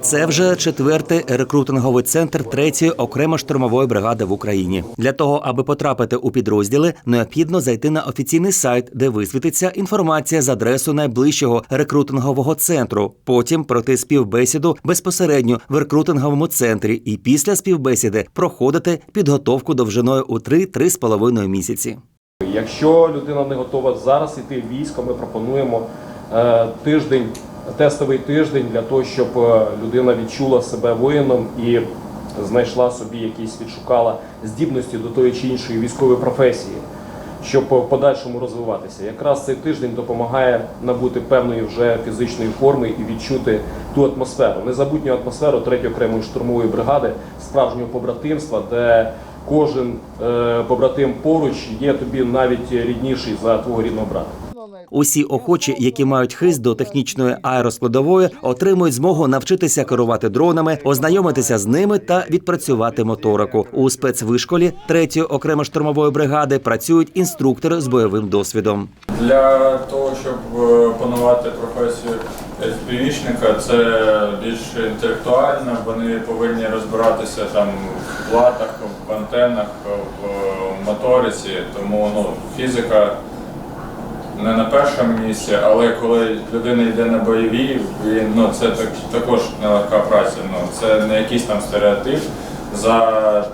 Це вже четвертий рекрутинговий центр третьої окремо штурмової бригади в Україні. Для того, аби потрапити у підрозділи, необхідно зайти на офіційний сайт, де висвітиться інформація з адресою найближчого рекрутингового центру. Потім пройти співбесіду безпосередньо в рекрутинговому центрі, і після співбесіди проходити підготовку довжиною у 3-3,5 місяці. Якщо людина не готова зараз йти в військо, ми пропонуємо е, тиждень, тестовий тиждень для того, щоб е, людина відчула себе воїном і знайшла собі якісь відшукала здібності до тої чи іншої військової професії, щоб в подальшому розвиватися. Якраз цей тиждень допомагає набути певної вже фізичної форми і відчути ту атмосферу, незабутню атмосферу 3 окремої штурмової бригади, справжнього побратимства, де кожен е, побратим поруч є тобі навіть рідніший за твого рідного брата. Усі охочі, які мають хист до технічної аероскладової, отримують змогу навчитися керувати дронами, ознайомитися з ними та відпрацювати моторику. У спецвишколі третьої окремо штурмової бригади працюють інструктори з бойовим досвідом. Для того, щоб е, опанувати професію FPV-шника, це більш інтелектуально. Вони повинні розбиратися там в платах, в антенах, в е, моториці. Тому ну, фізика не на першому місці, але коли людина йде на бойові, він, ну, це так, також нелегка праця. Ну, це не якийсь там стереотип. За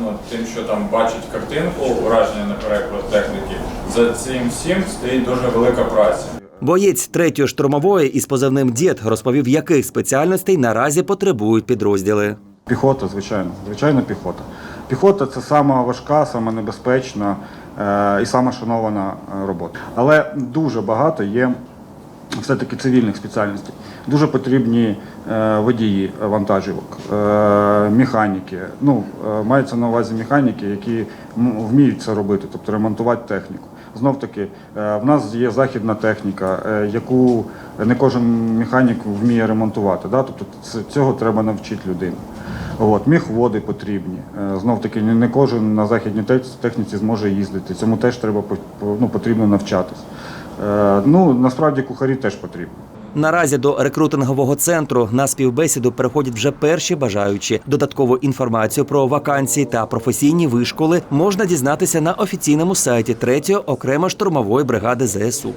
ну, тим, що там бачить картинку, ураження на переклад техніки, за цим всім стоїть дуже велика праця. Боєць третьої штурмової із позивним «Дід» розповів, яких спеціальностей наразі потребують підрозділи. Піхота, звичайно, звичайно, піхота. Піхота це сама важка, сама небезпечна е, і сама шанована е, робота. Але дуже багато є все-таки цивільних спеціальностей. Дуже потрібні е, водії вантажівок, механіки. Ну, мається на увазі механіки, які вміють це робити, тобто ремонтувати техніку. Знов таки, в нас є західна техніка, яку не кожен механік вміє ремонтувати. Да? Тобто цього треба навчити людину. От, міхводи потрібні. Е, Знов таки, не кожен на західній техніці зможе їздити. Цьому теж треба ну, потрібно навчатись. Е, Ну, насправді кухарі теж потрібні. Наразі до рекрутингового центру на співбесіду приходять вже перші бажаючі. Додаткову інформацію про вакансії та професійні вишколи можна дізнатися на офіційному сайті 3 окремо штурмової бригади ЗСУ.